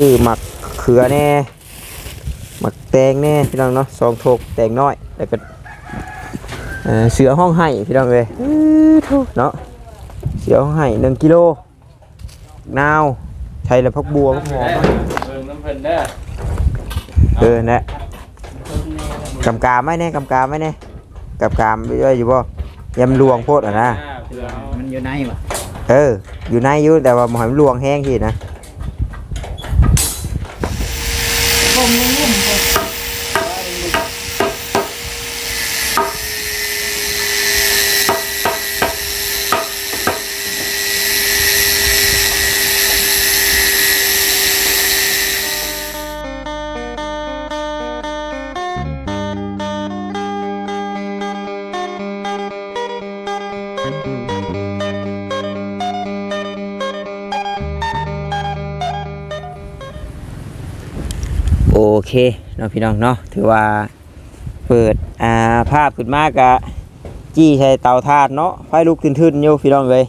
คือหมักเขือแน่หมักแตงแน่พี่น้องเนาะสองโถกแตงน้อยแล้วก็เอ่อเสือห้องไห้พี่น้องเลยอื้อโถ่เนาะเสือห้องไห้หนึ่งกิโลนาวใช้แล้วพักบัวพักหอมเบิ่งน้ำเพิ่นเด้อเออนะกำกามไหมเนี่ยกำกามไหมเนี่ยกำกามไปด้วยอยู่บ่ยำลวงโพดอะนะอ่าเผื่อเอามันอยู่ในวะเอออยู่ในอยู่แต่ว่าหมอยมันลวงแห้งทีนะ เคเนาะพี่น้องเนาะถือว่าเปิดอ่าภาพขึ้นมากะจี้ใช้เตาถ่านเนาะไฟลุกขึ้นๆอยู่พี่น้องเลย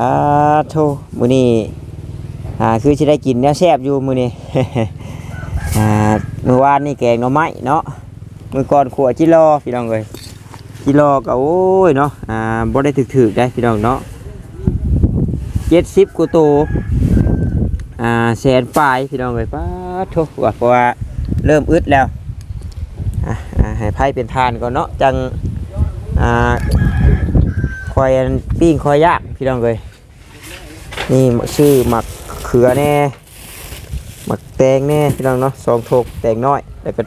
อ่าโธ่มื้อนี้อ่าคือสิได้กินแนวแซ่บอยู่มื้อนี้อ่าเมื่อวานนี่แกงหน่อไม้เนาะมื้อก่อนขัวจิรอพี่น้องเลยจิรอก็โอ้ยเนาะอ่าบ่ได้ถึกๆได้พี่น้องเนาะ70กว่าโตอ่าแสนปลายพี่น้องเลยป้า ทุกว่าเพราะว่าเริ่มอึดแล้วอะอ่าให้ไพ่เป็นทานก่อนเนาะจังอคอยปิ้งคอยย่างพี่น้องเลยนี่ชื่อหมักเขือแน่หมักแตงแน่พี่น้องเนาะสองโถกแตงน้อยแล้วก็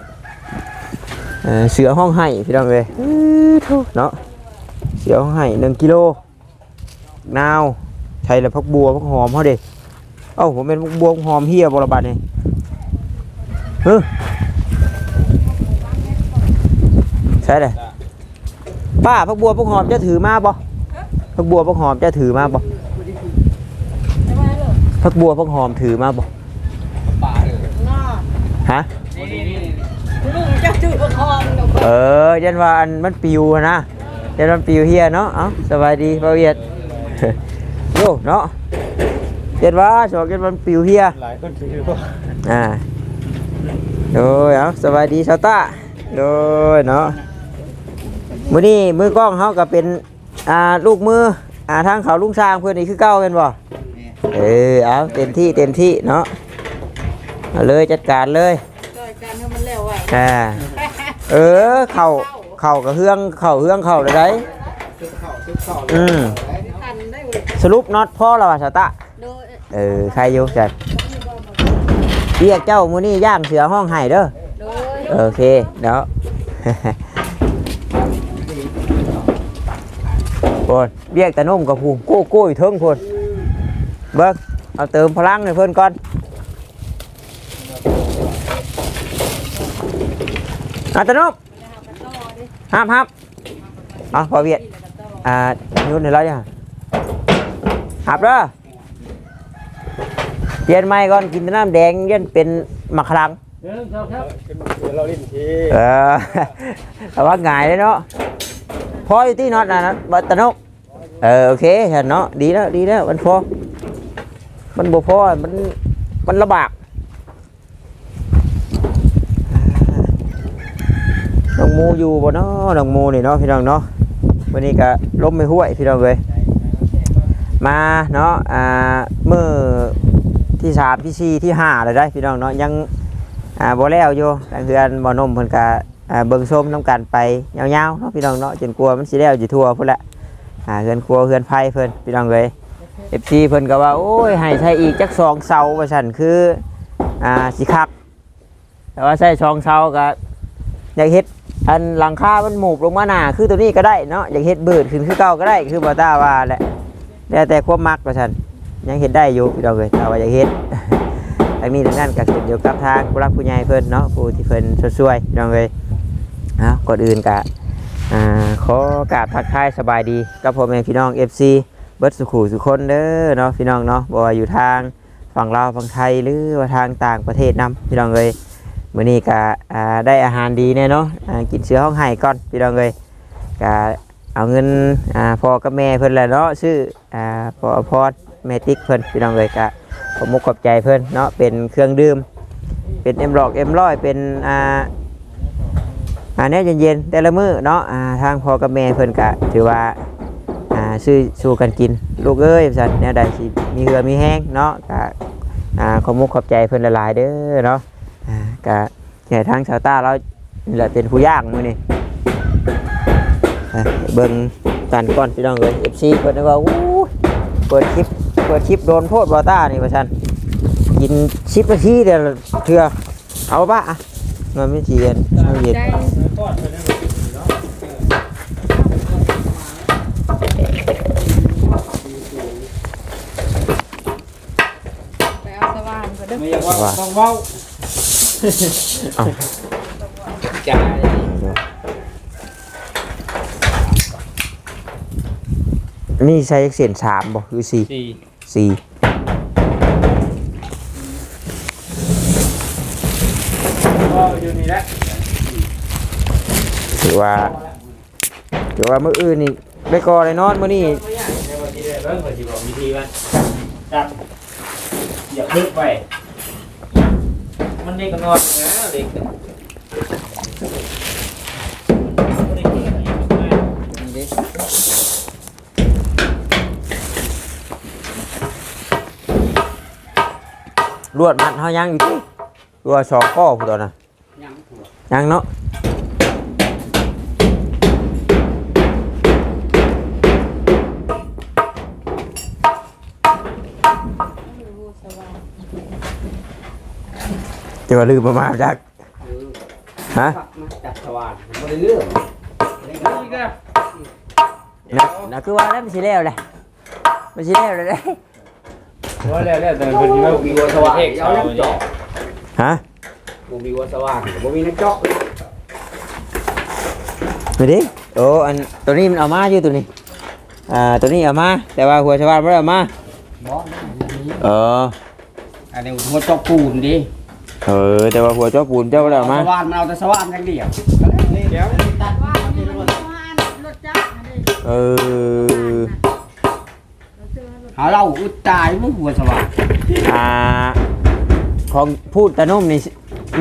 เสือห้องไห้พี่น้องเลยเนาะเสือห้องไห้หนึ่งกิโลนาวใช้แล้วพักบัวพักหอมเขาเด็เอ้าผมเป็นบัวหอมเฮียบรบัดนี่ ฮ้ยใช่เลยป้าพักบัวพักหอมจะถือมาบ่พักบัวพักหอมจะถือมาบ่พักบัวพักหอมถือมาบ่ฮะลุงจะจืดประคองเดี๋ยวเออยันว่าอันมันปิวอะนะยันมันปิวเฮียเนาะเอ้าสบายดีเบาเวียดโยเนาะยันว่าสอกยันมันปิวเฮียหลายคนถือว่าอ่า โดยเอาสวัสดีชาวต้าโดยเนาะมือนี้มือกล้องเขาก็เป็นอ่าลูกมืออ่าทางเขาลุงช้างเพื่อนนี่คือเก้าเป็นบ่เออเอาเต็มที่เต็มที่เนาะเอาเลยจัดการเลยช่วยกันให้มันเร็วไว้อ่าเออเข่าเข่ากับเฮืองเข่าเฮืองเข่าเลยได้อืมทันได้เว้ยสรุปน็อตพ่อเราอะชาวต้าโดยเออใครอยู่จัด เรียกเจ้ามือนี้ย่างเสือห้องไห้เด้อโดยโอเคเดี๋ยวพนเรียกแต่นุ่มกับผูโก้โก้อยู่เทิงพนเบิ้งเอาเติมพลังให้เพิ่นก่อนเอาแต่นุ่มห้ามห้ามเอาพอเวียดอ่ายุ่นให้เราอย่างหับเด้อ เปลี่ยนไม้ก่อนกินแต่น้ำแดงเยันเป็นมะขลังเดี๋ยวเจ้าครับเดี๋ยวเราเล่นทีเออแต่ว่าง่ายเลยเนาะพออยู่ที่น็อตนะนะบัตตะนกเออโอเคเห็นเนาะดีแล้วดีแล้วมันพอ มันบ่พอมันมันลำบากน้องหมูอยู่บ่เนาะน้องหมูนี่เนาะพี่น้องเนาะวันนี้ก็ล้มไม่ห้วยพี่น้องเลยมาเนาะอ่ามือ ที่สามที่สี่ที่ห้าเลยได้พี่น้องเนาะยังอ่าบ่แล้วอยู่ทางเฮือนบ่นมเพิ่นก็อ่าเบิ่งส้มน้ำกันไปยาวๆเนาะพี่น้องเนาะจนกลัวมันสิแล้วอยู่ทั่วพุ่นละอ่าเฮือนครัวเฮือนไผเพิ่นพี่น้องเอ้ย FC เพิ่นก็ว่าโอ้ยให้ใช้อีกจักสองเสาว่าซั่นคืออ่าสิคัก แต่ว่าใช้สองเสาก็อยากเฮ็ดอันหลังคามันหมูบลงมาหนาคือตัวนี้ก็ได้เนาะอยากเฮ็ดเบิดขึ้นคือเก่าก็ได้คือบ่ต้าว่าแหละแล้วแต่ความมักว่าซั่น ยังเฮ็ดได้อยู่พี่น้องเอ้ยถ้าว่าอยากเฮ็ดทางนี้ทางนั้นก็ขึ้นอยู่กับทางผู้รักผู้ใหญ่เพิ่นเนาะผู้ที่เพิ่นช่วยๆน้องเลยเอาก่อนอื่นก็อ่าขอกราบทักทายสบายดีกับพ่อแม่พี่น้อง FC เบิดสุขุสุคนเด้อเนาะพี่น้องเนาะบ่ว่าอยู่ทางฝั่งลาวฝั่งไทยหรือว่าทางต่างประเทศนํพี่น้องเลยมื้อนี้ก็อ่าได้อาหารดีแน่เนาะอ่ากินเสือห้องไห้ก่อนพี่น้องเลยก็เอาเงินอ่าพอกับแม่เพิ่นแหละเนาะชื่ออ่าพอพอ แมติกเพิ่นพี่น้องเลยก็ถขอบมุกขอบใจเพิ่นเนาะเป็นเครื่องดื่ม เป็นเอ็มหลอกเอ็มร้อยเป็นอ่าอ่าแนวเย็นๆแต่ละมื้อเนาะอ่าทางพ่อกับแม่เพิ่นก็ถือว่าอ่าซื้อสู่กันกิน ลูกเอ้ยสัตว์แนวใดสิมีเหือมีแห้งเนาะก็อ่าขอมุกขอบใจเพิ่นหลายๆเด้อเนาะอ่าก็แห่ทางชาวต้าเรานี่แหละเป็นผู้ยางมื้อนี้อ่เบิ่งกันก่อนพี่น้องเอ้ย FC เพิ่นนึกว่าอู้เปิดคลิป เปิดคลิปโดนโพดบ่ต้านี่ว่าซั่นกินสิบนาทีเดียวเถื่อเอาปะอะมันไม่เทียนเอาเย็นใจก้อนเพิ่นนั่นเนาะไปเอาสว่านก็เด้อไม่อยากว่าต้องเว้าเอาจ่ายนี่ใช้เสียนสามบ่คือสี่ สี่ก็อยู่นี่แหละถือว่าถือว่ามื้ออื่นนี่ได้กอเลยนอนมื้อนี้เดี๋ยววันที่ได้เบิ่งเพิ่นสิบอกวิธีมันจับอย่าลึกไป มันเด็กก็นอนนะเด็ก ลวดมัดเฮายังอยู่ที่ตัวสองข้อผู้ตัวน่ะยังถั่วยังเนาะสว่านแต่ว่าลืมประมาณจักเออฮะปักมาจับสว่านผมบ่ได้เรื่องนี่ก็นะนะคือว่าแล้วมันสิแล้วเลยมันสิแล้วเลยเด้ ว่าแล้วแล้วแต่เพิ่นสิมาบ่มีวัวสว่านเทศเอาเอาน้ำเจาะเจาะฮะบ่มีวัวสว่านบ่มีน้ำเจาะไปดิโอ้อันตัวนี้มันเอามาอยู่ตัวนี้อ่าตัวนี้เอามา แต่ว่าหัวชาวบ้านไม่ได้เอามาบ่ได้เอออันนี้หัวเจาะปูนดิเออแต่ว่าหัวเจ้าปูนเจ้าไม่ได้เอามาสว่านมันเอาแต่สว่านอย่างเดียวเดี๋ยวตัดว่านี่มันสว่านรถจักรนะเด้เออเราซื้อรถ หาเราอึดตายมันหัวสว่านอ่าของพูดตะนุ่มนี่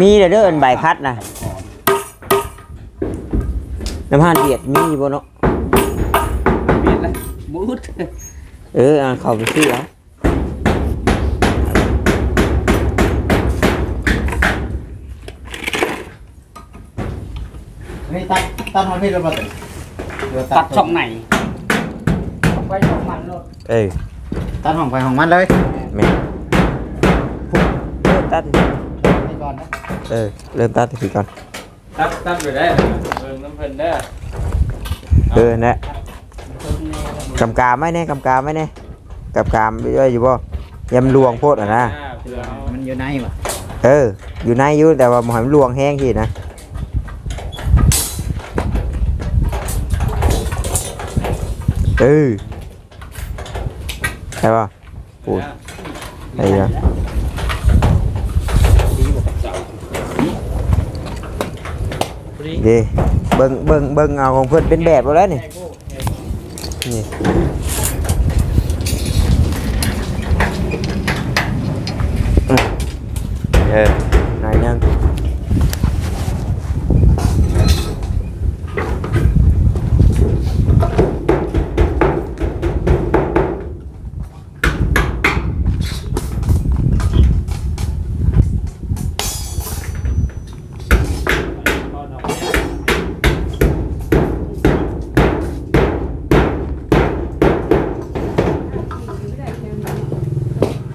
มีเด้อเด้ออันใบคัดนะน้ำพันเบียดมีบ่เนาะเบียดเลยบ่อึดเอออ่าเขาไปซื้อเอานี่ตัดตัดหอยพี่เรามาติเดี๋ยวตัดช่องไหนไปช่องมันโลดเออ ตัดห้องไปห้องมันเลยแม่พูดเริ่มตัดนี่ก่อนนะเออเริ่มตัดทีก่อนตัดตัดไปได้เบิ่งน้ำเพิ่นได้เออนะกำกามไหมเนี่ยกำกามไหมเนี่ยกำกามไว้อยู่บ่ยำลวงโพดอะนะเพื่อเอามันอยู่ในป่ะเออ อยู่ในอยู่แต่ว่าหมอยมันลวงแห้งทีนะเออ ใช่ป่ะปูดไอ้เหี้ยดีเบิ่งเบิ่ง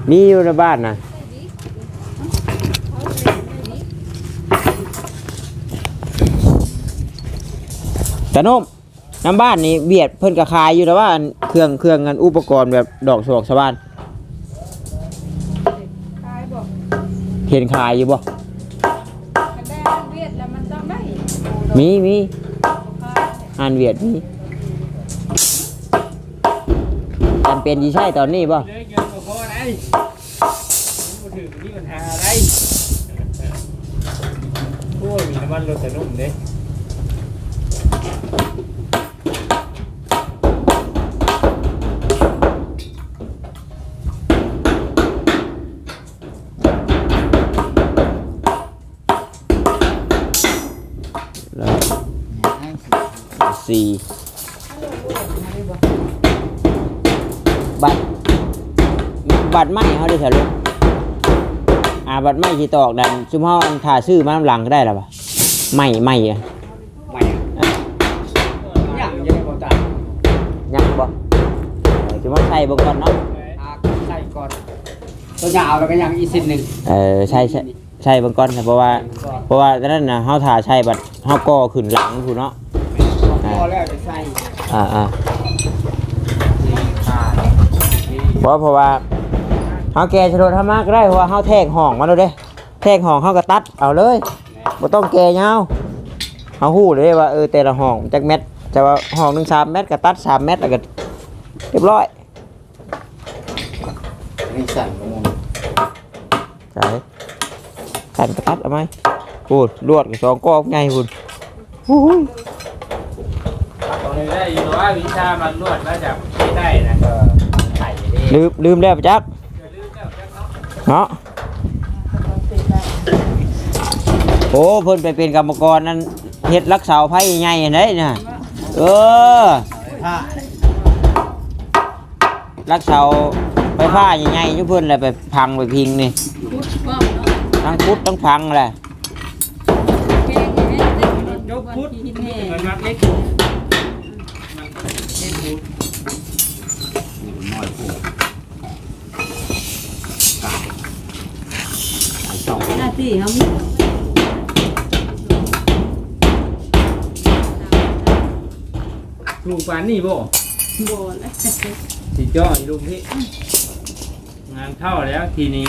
มีอยู่ในบ้านนะแต่นุ่มน้ำบ้านนี่เบียดเพิ่นกระคายอยู่แต่ว่าอันเครื่องเครื่องงานอุปกรณ์แบบดอกสวกสวานขายบอกเห็นขายอยู่บ่มันได้เวียดแล้วมันต้องได้มีมีขายอ่านเวียดมีจำเป็นที่ใช่ตอนนี้บ่ มันถือมีปัญหาอะไรโอ้ยมีน้ำมันรถแต่นุ่มเด้สี่บัตร บัตรไหมเขาได้สรุปอ่าบัตรไหมที่ตอกดันซุมเฮาอันถ่าซื้อมาน้ำหลังก็ได้หรอปะไหมไหมอะใหม่ยังยังบ่ตายยังบ่เออซุมเฮาใส่เบ่ก่อนเนาะอาใส่ก่อนตัวยาวแล้วก็ยังอีกสิบหนึ่งเออใช่ใช่ใช่เบ่ก่อนครับเพราะว่าเพราะว่าตอนนั้นน่ะเฮาถ่าใช่บัตรเฮาก่อขึ้นหลังพูนเนาะพอแล้วจะใส่อ่าอ่าเพราะเพราะว่า เฮาแก่ชะโดดทำมากก็ได้เพราะว่าเฮาแทกห้องมาแล้วเด้ แทกห้องเฮาก็ตัดเอาเลยบ่ต้องแก่ยาวเฮาฮู้เลยว่าเออแต่ละห้องจักเม็ดแต่ว่าห้องหนึง3เม็ดก็ตัด3เม็ดแล้วก็เรียบร้อยนี่สั่นกระมุนใช่ตัดก็ตัดเอาไหมพูดลวดก็สองกอกไงพูดอู้หูตรงนี้ได้อยู่ว่าวิชามันรวดแล้วจะไม่ได้นะไข่ดิลืมลืมแล้วปะจัก เนาะโอ้เพิ่นไปเป็นกรรมกรนั่นเฮ็ดรักษาไผ่ใหญ่ได้น่ะเออรักษาไฟฟ้าใหญ่ๆอยู่เพิ่นแหละไปพังไปพิงนี่ทั้งพุดทั้งพังแหละแกงอย่างนี้เด็กรถยกพุทธ ที่แม่ มันมักเล็กมันเล็กพุทธ น้อยผู้ หน้าที่เขามีลุงปานนี่บ่โบเลยสิจ้ออีลุงพี่ งานเข้าแล้วทีนี้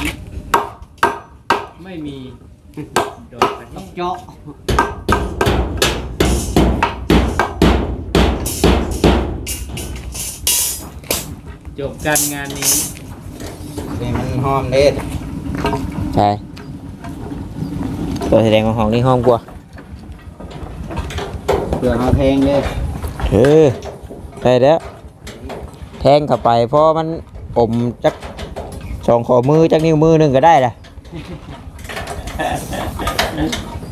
ไม่มีดอกกระเทียมเจาะจบการงานนี้ นี่มันหอมเด็ดใช่ ตัวแสดงของห้องนี่ห้องกว่าเพื่อเอาเพลงเลยเออได้แล้วแทงเข้าไปเพราะมันอมจักสองขอมือจักนิ้วมือหนึงก็ได้ล่ะ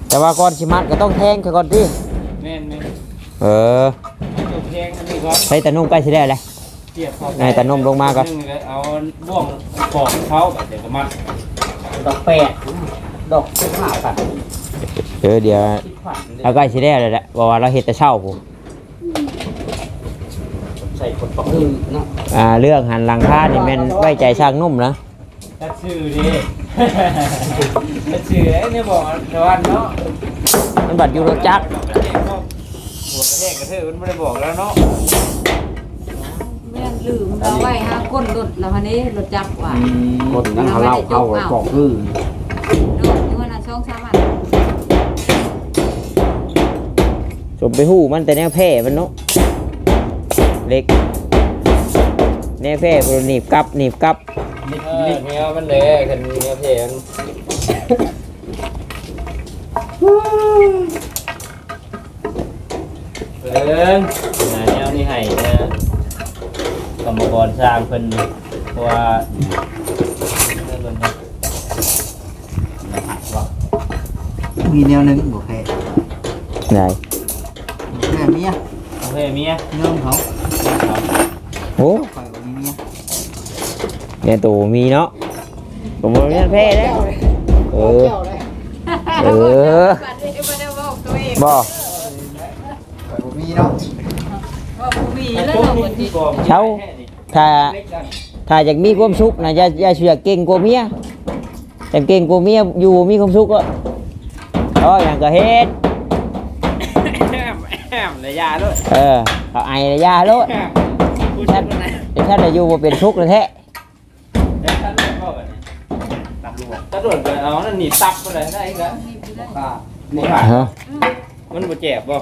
แต่ว่าก่อนสิมัดก็ต้องแทงซะก่อนที่แม่นไหมเออจบเพลงอันนี้ก็ไปตะนุ่มใกล้สิได้แล้วเทียบเข้าไงแต่นมลงมาก่อนเอาบ่วงปอกเขาแบบเดี๋ยวก็มัดดอกแปด ดอกสิบห้าพันเออเดี๋ยวสิบพันเอาใกล้สิได้แล้วแหละบอกว่าเราเฮ็ดแต่เช้าผมใส่ผลประคือเนาะอ่าเรื่องหันหลังคานี่แม่นไว้ใจช่างนุ่มนะ ตัดชื่อดิ ตัดชื่อไอ้เนี่ยบอกชาวบ้านเนาะมันบัดอยู่รถจักรหัวกระแทกกระเทือนมันไม่ได้บอกแล้วเนาะแม่นลืมเราไว้ห้าก้นรถแล้วพันนี้รถจักรว่า คนนั้นเขาเล่าเข้าไว้ปอกคือ โดนนี่ว่าน่ะช่ องสามอันสมไปหู้มันแต่แนวแพร่มันเนาะเล็ก แนวแพร่บ่หนีบกลับหนีบกลับเออเนี้ยมันเลยกันเนี้ยเพลงเอิงงานแนวนี่ให้นะกรรมกรสร้างเพิ่นเพราะว่าเรื่องเพิ่นนะ มีแนวหนึงบ่แพ้ไหนแม่เมียโอเคเมียเนื่องเขาโอ้คอยบ่มีเมียเนี่ยตัวมีเนาะผมบ่แม่นแพร่แล้วเออเออบัดนี้ไม่ได้บอกตัวเองบ่คอยบ่มีเนาะว่าผู้มีแล้วเราคนที่เช้าถ้าถ้าอยากมีความสุขนะอย่าอย่าเสือกเก่งกว่าเมียแต่เก่งกว่าเมียอยู่มีความสุขก็ อ๋ออย่างก็เฮ็ดแอมแอมระยะด้วยเออเอาไอระยาโลดแอมพูดชัดเลยเดี๋ยวท่านจะอยู่บ่เป็นทุกข์เลยแท้แล้วท่านเลือกเข้ากันตัดลวดตัดลวดไปเอานั่นหนีตับไปเลยได้ก็ป้านี่ผ่าฮะมันบ่เจ็บบ่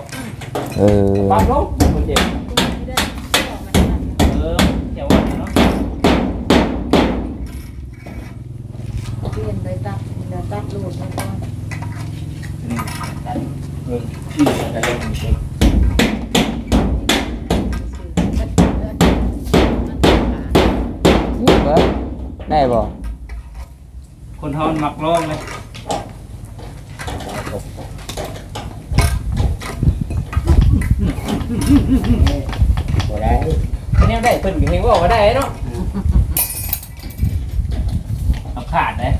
เออปั๊บลงบ่เจ็บเออเจ็บวันเนาะเปลี่ยนไปตัดเดี๋ยวตัดลูกแล้วก็เออที่จะเล่นเช็คเบิดได้บ่คนทอนมักร้องเลยบ่ได้คะแนวได้เพิ่นก็เฮงว่าบ่ได้เนาะเอาขาดเลย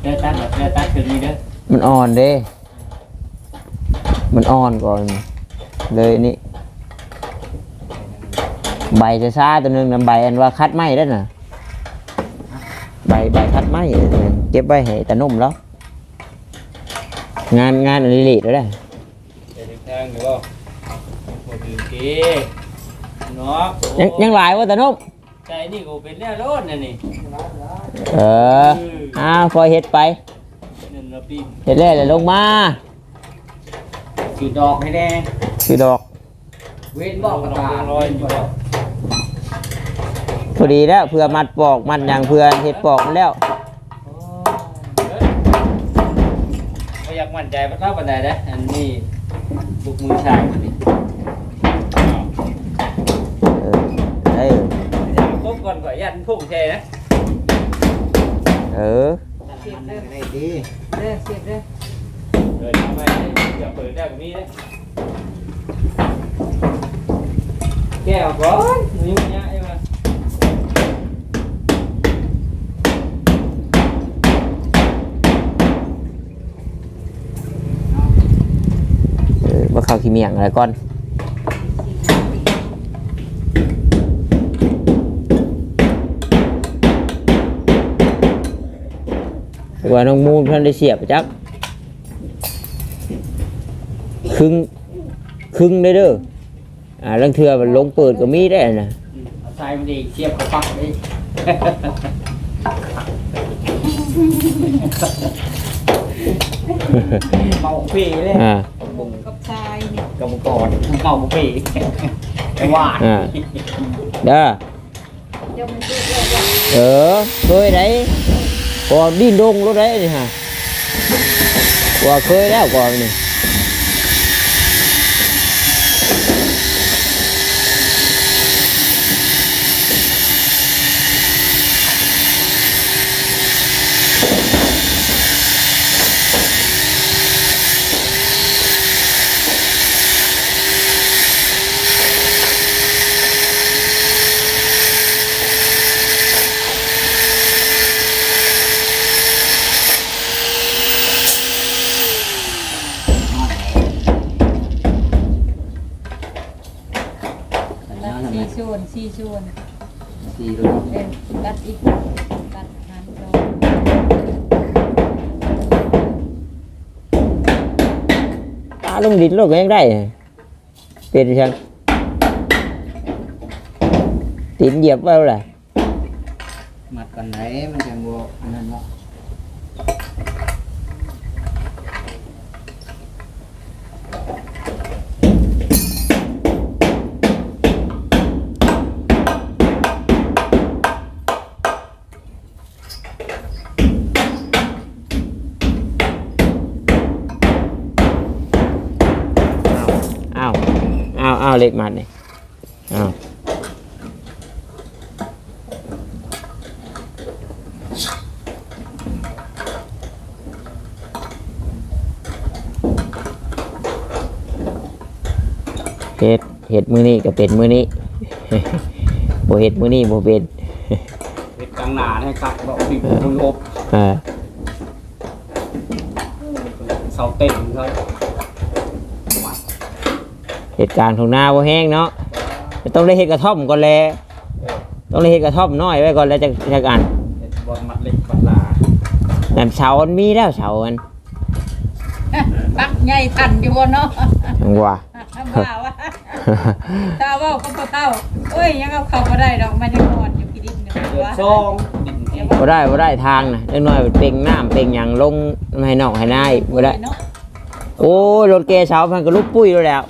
เด้อตัดเด้อตัดคือนี้เด้อ มันอ่อนเด้ มันอ่อนก่อน เลยนี่ ใบจะซ่าตัวหนึงนํใบอันว่าคัดไม้ได้น่ะ ใบใบคัดไม้เก็บไว้ให้ตานุ่มแล้ว งานงานอดิเรกแล้วได้เดี๋ยวทางอยู่บ่บ่ถือเกเนาะยังยังหลายวะตานุ่มใจนี่กูเป็นแน่รถนั่นนี่ เอออ้าวคอยเฮ็ดไป นั่นละปีนเฮ็ดแล้วแล้วลงมาสีดอกให้แดงคือดอก เว้นบอกกระตาลอยอยู่บ่พอดีแล้วเพื่อมัดปอกมัดอย่างเพื่อเฮ็ดปอกมันแล้ว ก็อยากมั่นใจว่าถ้าบันไดนะอันนี้บุกมือชายมันนี่เออเออครบก่อนก่อนยันพุ่งแช่นะ เออเสียบเด้อได้ดีเด้อเสียบเด้อเออทำไมอย่าเปิดได้แบบนี้นะแก้วก่อนนี่มันยากไอ้มาเออว่าข้าวขี้เมียงอะไรก่อน ว่าน้องมูนเพิ่นได้เสียบไปจักครึ่งครึ่งได้เด้ออ่าลังเทือมันลงเปิดก็มีได้นะเอาใส่มันดีเทียบกับปักเลยเมาปีเลยอ่าบุกกับชายนี่กำกอนเมาปีว่าอ่าเด้อเจ้ามันเรียกว่าว่าเออเคยได้ก่อน ดิ้นดงรถได้นี่ฮะว่าเคยแล้วก่อนนี่ ตัดสี่ส่วนสี่ส่วน ดีเลย เด้อตัดอีกตัดหันลง ตาลง ดินโลกก็ยังได้ เป็นช่างตินเหยียบไว้แล้วแหละมัดกันไหนมั เล็กมัดนี่อ้าวเห็ดเห็ดมือนี้ก็เป็นมือนี้บ่เห็ดมือนี้บ่เป็นเป็นกลางหนาให้ครับบอกมีคนอบอ่าเสาเต็มเขา เหตุการณ์ของหน้าบ่แห้งเนาะต้องได้เห็ดกระท่อมก่อนแลต้องได้เห็ดกระท่อมน้อยไว้ก่อนแล้วจะจะกันบอลมัดเล็กมัดหลานั่นเสามันมีแล้วเสามันปักใหญ่ทันอยู่บ่เนาะจังหว่าว่าว่าถ้าเว่าก็บ่เข้าเอ้ยยังเอาเข้าบ่ได้ดอกมันยังอ่อนอยู่กี่ดินเนี่ยเดือดว่าซองดินแห้งบ่ได้บ่ได้ทางนะเล็กน้อยเป่งน้ำเป่งหยังลงให้นอกให้นายบ่ได้เนาะโอ้ยรถเกเสาพันก็ลุกปุ้ยแล้ว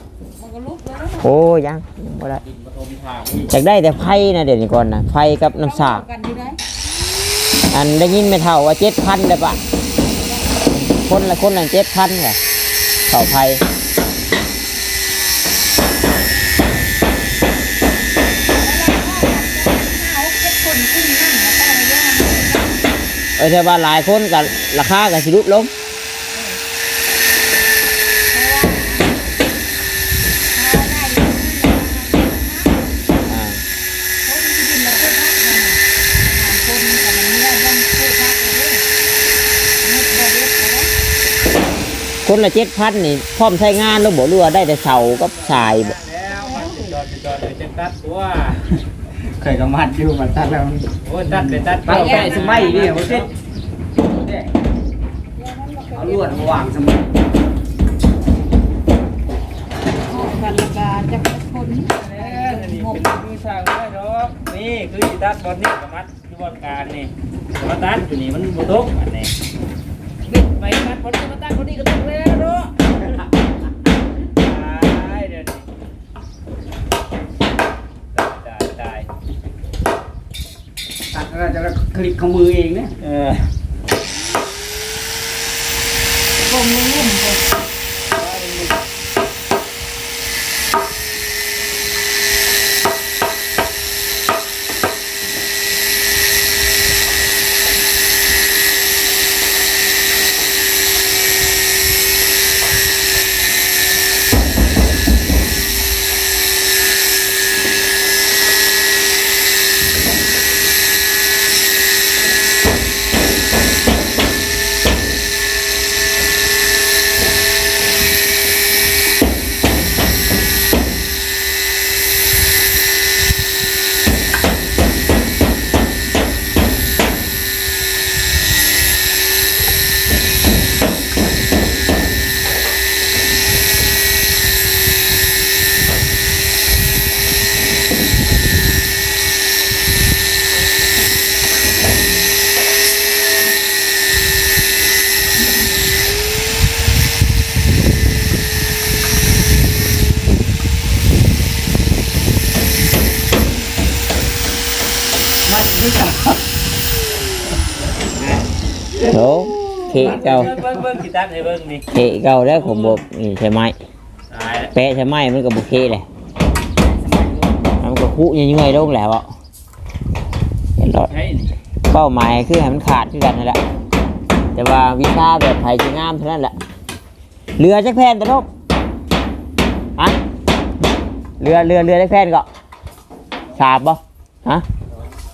โอ้ยังบ่ได้ดินปฐมทางนี่อยากได้แต่ไฟนะเดี๋ยวนี้ก่อนนะไฟกับน้ำสากอันได้ยินไม่เท่าว่า7,000เลยปะคนละคนละ7,000ว่ะเสาไฟเอาเก็บคนขึ้นไงมาใต้ย่เออแต่ว่าหลายคนก็ราคาก็สิลดลง คนละเจ็ดพันนี่พร้อมใช้งานแล้วบ่เรือได้แต่เสากับสายบ่แล้วมันจะจอดจะจอดเลยจะตัดตัวเคยกำมัดอยู่มาตัดแล้วโอ้ยตัดไปตัดตัดแก่สมัยนี่โอ้ยเอาลวดมาวางสมัยกันละกาจะเป็นคนแล้วนี่เป็นดูสร้างได้ดอกนี่คือสิตัดบอลนี่กับมัดอยู่บอลกลางนี่มาตัดอยู่นี่มันบ่ตกอันนี้ บิดไปมัดบอลนี่มาตัดบอลนี่ก็ตกแล้วเนาะตายเดี๋ยวนี้ตายตายตัดแล้วจะคลิกของมือเองเนี่ย เออ เขะเก่าเบิ่งเบิ่งเบิ่งสิตัดให้เบิ่งนี่เขะเก่าแล้วผมบอกนี่ใช่ไหมตายแล้วแปะใช่ไหมมันก็บ่เขะเลยมันก็คุย่อยๆลงแล้วอะเห็นรถใช่นี่เป้าหมายคือให้มันขาดคือกันนั่นแหละ แต่ว่าวิชาแบบไทยจะงามเท่านั้นแหละ เรือจักแผ่นตะนบอะเรือเรือเรือจักแผ่นก็สาบบ่ฮะ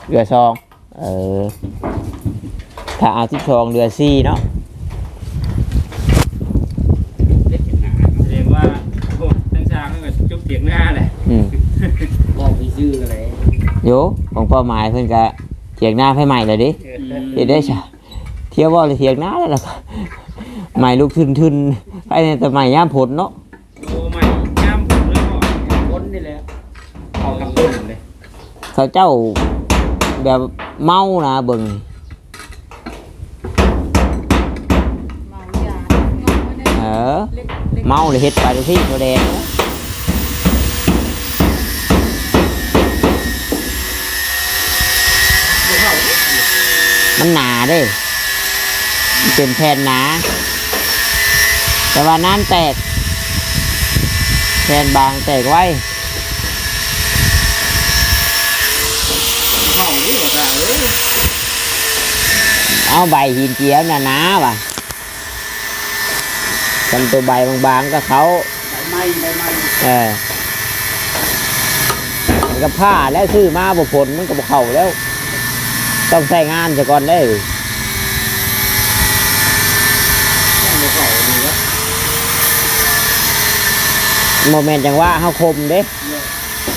เรือซอง เออ ถ้าเอาที่ซองเรือซี่เนาะ เรียกว่าโอ้ตั้งฉากมันก็จุกเสียงหน้าแหละ อืม บอกมีชื่ออะไร โยของเป้าหมายเพิ่นก็เถียงหน้าให้ใหม่เลยดิเออเดี๋ยวได้จ้ะเที่ยวบ่เลยเถียงหน้าแล้วล่ะใหม่ลูกทึนทึนๆไปในแต่ใหม่ย่ามผลเนาะโอ้ไม่ย่ำผมเลยก่อนคนนี่แหละเอากับต้นเลยเขาเจ้าแบบเมานะเบิ่งเมายาเงาไม่ได้เออเล็กเล็กเมาเลยเฮ็ดไปที่ตัวแดง มันหนาเด้เป็นแผ่นหนา แต่ว่าน้ำแตก แผ่นบางแตกไว้เอาใบหินเจียวน่ะนาว่ะทำตัวใบบางๆก็เขาใบไม้ใบไม้เออมันก็ผ้าแล้วซื้อมาบ่ผลมันก็บเข้าแล้ว ต้องใช้งานซะก่อนได้อต้องมาเข่าดีวะโมเมนต์จังว่าเฮาคมเด้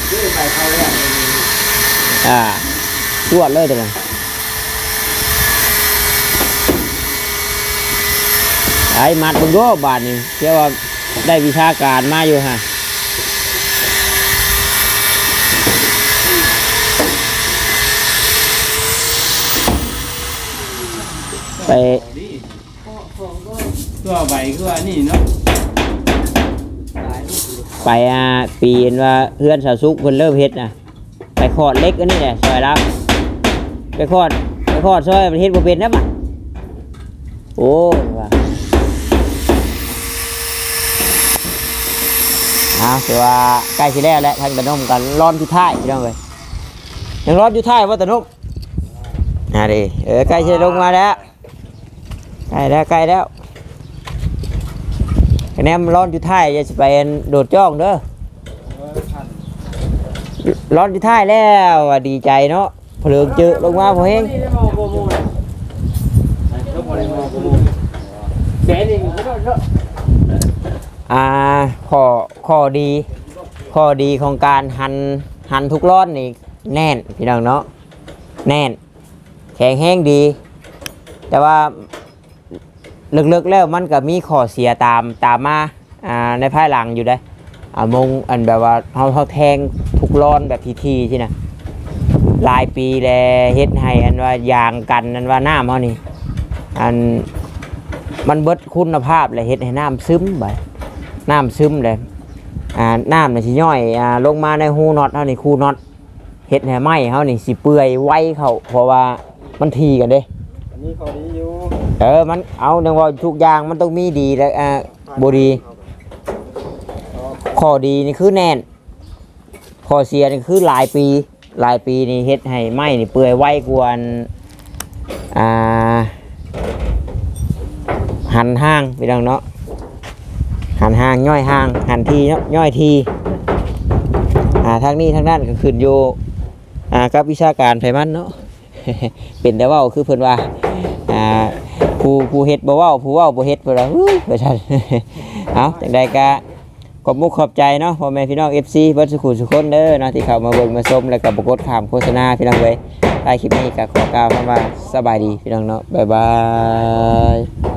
ชื่อไปเขาแล้วอ่าตรวจเลยตัวนั้นไอ้มัดเบิ่งดูบาดนี้เชื่อว่าได้วิชาการมาอยู่ฮะ ไปดิตัวใบคือว่านี่เนาะไปอ่าปีนว่าเพื่อนสาวซุกเพิ่นเริ่มเฮ็ดนะไปขอดเล็กอันนี้แหละซอยรับไปขอดไปขอดซอยมันเฮ็ดบ่เป็นนะบัดโอ้ยว่าเอาแต่ว่าใกล้สิแล้วแหละทางตะนมกันร้อนอยู่ท้ายพี่น้องเอ้ยยังร้อนอยู่ท้ายว่าตะนมอ่าดิเออใกล้สิลงมาแล้ว ใกล้แล้วใกล้แล้วคะแนนร้อนอยู่ท้ายจะสิไปโดดจ้องเด้อร้อนอยู่ท้ายแล้วอะดีใจเนาะเพลิงเจอลงมาพอเฮงนี่ได้มองโบโมเลยแล้วบ่ได้มองโบโมแสนหนึ่งก็ได้เนาะอ่าข้อข้อดี ข้อดีของการหันหันทุกรอดนี่แน่นพี่น้องเนาะแน่น แข็งแห้งดี แต่ว่า ลึกๆแล้วมันก็มีข้อเสียตามตามมาอ่าในภายหลังอยู่ได้อ่ามงอันแบบว่าเขาเขาแทงทุกร้อนแบบทีๆที่นะหลายปีแลเฮ็ดให้อันว่ายางกันอันว่าน้ำเขานี่อันมันเบิดคุณภาพเลยเฮ็ดให้น้ำซึมไปน้ำซึมเลยอ่าน้ำเนี่ยสิย่อยอ่าลงมาในหูน็อตเขานี่คูน็อตเฮ็ดให้ไหมเขานี่สิเปื่อยไวเขาเพราะว่ามันทีกันเด้ นนี้เขาดีอยู่เออมันเอาเนื่องว่าทุกอย่างมันต้องมีดีและอ่าบดี ข้อดีนี่คือแน่น ข้อเสียนี่คือหลายปี หลายปีนี่เฮ็ดให้ไหมนี่เปื่อยไวกว่าอันอ่าหันห้างไปดังเนาะหันห้างย่อยห้างหันทีเนาะย่อยทีอ่าทางนี้ทางนั้นก็ขึ้นอยู่อ่ากับวิชาการไผมันเนาะ เป็นแต่เว่าคือเพิ่นว่า อ่าผู้ผู้เฮ็ดบ่เว้าผู้เว้าบ่เฮ็ดเพิ่นว่าอุ้ยว่าซั่นเอาจังใดก็ขอบมุกขอบใจเนาะพ่อแม่พี่น้อง FC เบิดสุขุสุคนเด้อเนาะที่เข้ามาเบิ่งมาชมแล้วก็บ่กดข้ามโฆษณาพี่น้องเว้ยใต้คลิปนี้ก็ขอกล่าวคำว่าสบายดีพี่น้องเนาะบ๊ายบาย